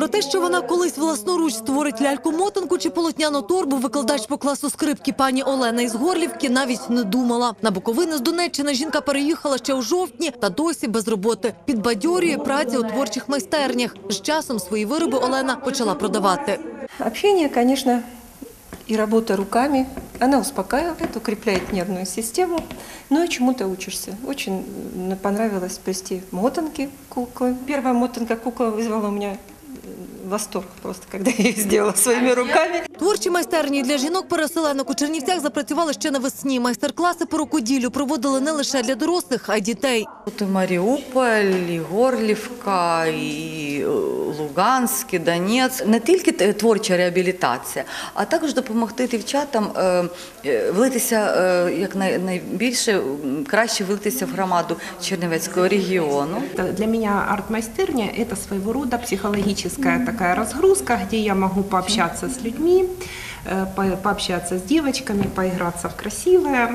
Про те, що вона колись власноруч створить ляльку-мотанку чи полотняну торбу, викладач по класу скрипки пані Олена із Горлівки навіть не думала. На Буковину з Донеччини жінка переїхала ще у жовтні та досі без роботи. Підбадьорює праця у творчих майстернях. З часом свої вироби Олена почала продавати. Общение, конечно, и работа руками, она успокаивает, укрепляет нервную систему, но и чему-то учишься. Очень м, понравилось плести мотанки куклы. Первая мотанка кукла вызвала у меня э, восторг просто, когда я ее сделала своими руками. Творчі майстерні для жінок-переселенок у Чернівцях запрацювали ще навесні. Майстер-класи по рукоділлю проводили не лише для дорослих, а й дітей. Тут і Маріуполь, і Горлівка, і е, Луганськ, і Донець. Не тільки т- творча реабілітація, а також допомогти дівчатам е, е, влитися е, як най- найбільше, м, краще влитися в громаду Чернівецького регіону. Это Для меня арт-майстерня – это своего рода психологическая такая разгрузка, где я могу пообщаться с людьми, э, по- пообщаться с девочками, поиграться в красивое,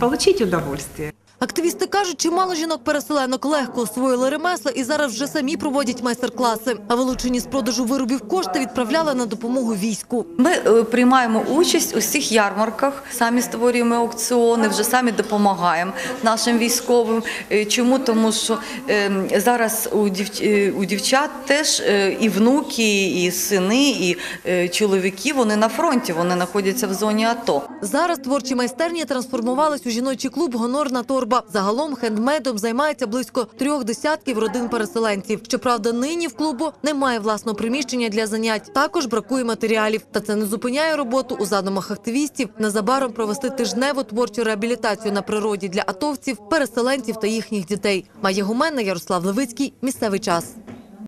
получить удовольствие. Активісти кажуть, чимало жінок-переселенок легко освоїли ремесла і зараз вже самі проводять майстер-класи. А вилучені з продажу виробів кошти відправляли на допомогу війську. Ми е, приймаємо участь у всіх ярмарках, самі створюємо аукціони, вже самі допомагаємо нашим військовим. Е, Чому? Тому що е, зараз у, дів- у дівчат теж і внуки, і сини, і чоловіки вони на фронті, вони знаходяться в зоні АТО. Зараз творчі майстерні трансформувались у жіночий клуб Гонорна торба. Загалом хендмейдом займається близько трьох десятків родин переселенців. Щоправда, нині в клубу немає власного приміщення для занять. Також бракує матеріалів. Та це не зупиняє роботу у задумах активістів незабаром провести тижневу творчу реабілітацію на природі для атовців, переселенців та їхніх дітей. Має гуменна Ярослав Левицький. Місцевий час.